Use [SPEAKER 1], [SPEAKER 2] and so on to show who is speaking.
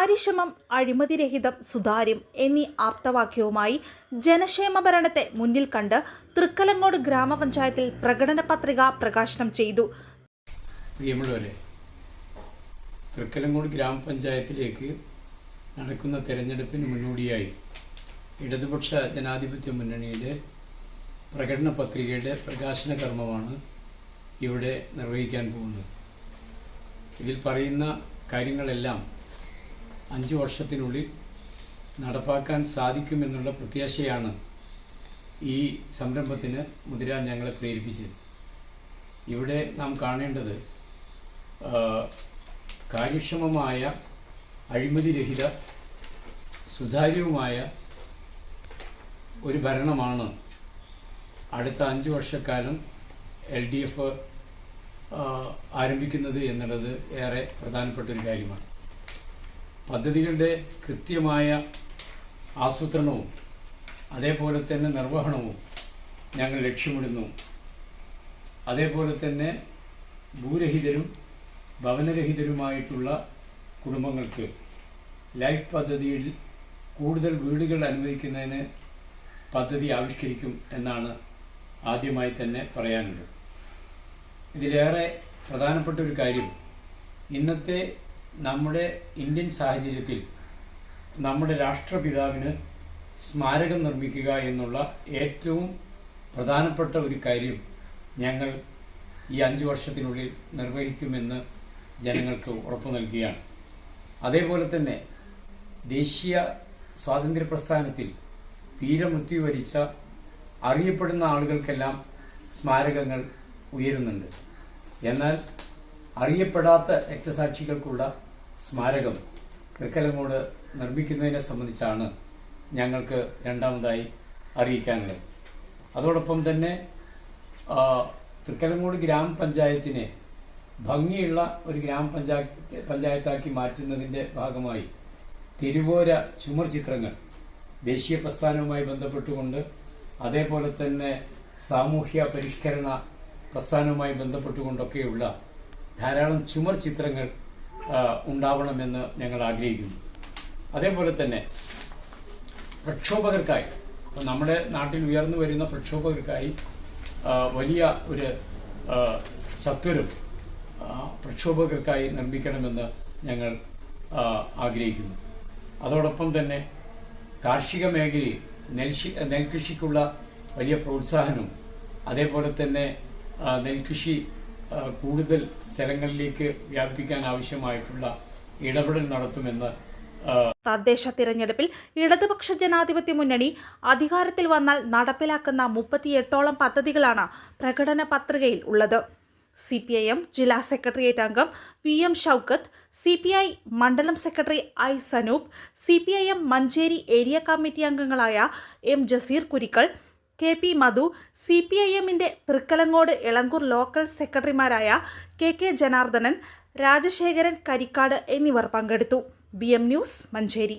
[SPEAKER 1] കാര്യക്ഷമം അഴിമതിരഹിതം സുതാര്യം എന്നീ ആപ്തവാക്യവുമായി ജനക്ഷേമ ഭരണത്തെ മുന്നിൽ കണ്ട് തൃക്കലങ്ങോട് ഗ്രാമപഞ്ചായത്തിൽ പ്രകടന പത്രിക പ്രകാശനം ചെയ്തു.
[SPEAKER 2] തൃക്കലങ്ങോട് ഗ്രാമപഞ്ചായത്തിലേക്ക് നടക്കുന്ന തെരഞ്ഞെടുപ്പിന് മുന്നോടിയായി ഇടതുപക്ഷ ജനാധിപത്യ മുന്നണിയുടെ പ്രകടന പത്രികയുടെ പ്രകാശന കർമ്മമാണ് ഇവിടെ നിർവഹിക്കാൻ പോകുന്നത്. ഇതിൽ പറയുന്ന കാര്യങ്ങളെല്ലാം അഞ്ച് വർഷത്തിനുള്ളിൽ നടപ്പാക്കാൻ സാധിക്കുമെന്നുള്ള പ്രത്യാശയാണ് ഈ സംരംഭത്തിന് മുതിരാൻ ഞങ്ങളെ പ്രേരിപ്പിച്ചത്. ഇവിടെ നാം കാണേണ്ടത് കാര്യക്ഷമമായ അഴിമതിരഹിത സുതാര്യവുമായ ഒരു ഭരണമാണ് അടുത്ത അഞ്ച് വർഷക്കാലം എൽ ഡി എഫ് ആരംഭിക്കുന്നത് എന്നുള്ളത് ഏറെ പ്രധാനപ്പെട്ട ഒരു കാര്യമാണ്. പദ്ധതികളുടെ കൃത്യമായ ആസൂത്രണവും അതേപോലെ തന്നെ നിർവഹണവും ഞങ്ങൾ ലക്ഷ്യമിടുന്നു. അതേപോലെ തന്നെ ഭൂരഹിതരും ഭവനരഹിതരുമായിട്ടുള്ള കുടുംബങ്ങൾക്ക് ലൈഫ് പദ്ധതിയിൽ കൂടുതൽ വീടുകൾ അനുവദിക്കുന്നതിന് പദ്ധതി ആവിഷ്കരിക്കും എന്നാണ് ആദ്യമായി തന്നെ പറയാനുള്ളത്. ഇതിലേറെ പ്രധാനപ്പെട്ട ഒരു കാര്യം ഇന്നത്തെ നമ്മുടെ ഇന്ത്യൻ സാഹചര്യത്തിൽ നമ്മുടെ രാഷ്ട്രപിതാവിന് സ്മാരകം നിർമ്മിക്കുക എന്നുള്ള ഏറ്റവും പ്രധാനപ്പെട്ട ഒരു കാര്യം ഞങ്ങൾ ഈ അഞ്ച് വർഷത്തിനുള്ളിൽ നിർവഹിക്കുമെന്ന് ജനങ്ങൾക്ക് ഉറപ്പു നൽകുകയാണ്. അതേപോലെ തന്നെ ദേശീയ സ്വാതന്ത്ര്യ പ്രസ്ഥാനത്തിൽ തീരമൃത്യു വരിച്ച അറിയപ്പെടുന്ന ആളുകൾക്കെല്ലാം സ്മാരകങ്ങൾ ഉയരുന്നുണ്ട്. എന്നാൽ അറിയപ്പെടാത്ത രക്തസാക്ഷികൾക്കുള്ള സ്മാരകം തൃക്കലങ്ങോട് നിർമ്മിക്കുന്നതിനെ സംബന്ധിച്ചാണ് ഞങ്ങൾക്ക് രണ്ടാമതായി അറിയിക്കാനുള്ളത്. അതോടൊപ്പം തന്നെ തൃക്കലങ്ങോട് ഗ്രാമപഞ്ചായത്തിനെ ഭംഗിയുള്ള ഒരു ഗ്രാമപഞ്ചായത്ത് പഞ്ചായത്താക്കി മാറ്റുന്നതിന്റെ ഭാഗമായി തിരുവോര ചുമർ ചിത്രങ്ങൾ ദേശീയ പ്രസ്ഥാനവുമായി ബന്ധപ്പെട്ടുകൊണ്ട് അതേപോലെ തന്നെ സാമൂഹ്യ പരിഷ്കരണ പ്രസ്ഥാനവുമായി ബന്ധപ്പെട്ടുകൊണ്ടൊക്കെയുള്ള ധാരാളം ചുമർ ചിത്രങ്ങൾ ഉണ്ടാവണമെന്ന് ഞങ്ങൾ ആഗ്രഹിക്കുന്നു. അതേപോലെ തന്നെ പ്രക്ഷോഭകർക്കായി നമ്മുടെ നാട്ടിൽ ഉയർന്നു വരുന്ന പ്രക്ഷോഭകർക്കായി വലിയ ഒരു ചത്വരം പ്രക്ഷോഭകർക്കായി നിർമ്മിക്കണമെന്ന് ഞങ്ങൾ ആഗ്രഹിക്കുന്നു. അതോടൊപ്പം തന്നെ കാർഷിക മേഖലയിൽ നെൽഷി നെൽകൃഷിക്കുള്ള വലിയ പ്രോത്സാഹനവും അതേപോലെ തന്നെ നെൽകൃഷി കൂടുതൽ സ്ഥലങ്ങളിലേക്ക് വ്യാപിപ്പിക്കാൻ ആവശ്യമായിട്ടുള്ള ഇടപെടൽ നടത്തുമെന്ന്
[SPEAKER 1] തദ്ദേശ തിരഞ്ഞെടുപ്പിൽ ഇടതുപക്ഷ ജനാധിപത്യ മുന്നണി അധികാരത്തിൽ വന്നാൽ നടപ്പിലാക്കുന്ന മുപ്പത്തിയെട്ടോളം പദ്ധതികളാണ് പ്രകടന പത്രികയിൽ ഉള്ളത്. സി പി ഐ എം ജില്ലാ സെക്രട്ടേറിയറ്റ് അംഗം V M Shoukath C P I മണ്ഡലം secretary I Sanoop C P I M Manjeri area committee അംഗങ്ങളായ M Jaseer Kurikkal K P Madhu C P I എമ്മിന്റെ തൃക്കലങ്ങോട് ഇളങ്കൂർ ലോക്കൽ സെക്രട്ടറിമാരായ K K Janardhanan Rajasekharan Karikkad എന്നിവർ പങ്കെടുത്തു. B M news Manjeri.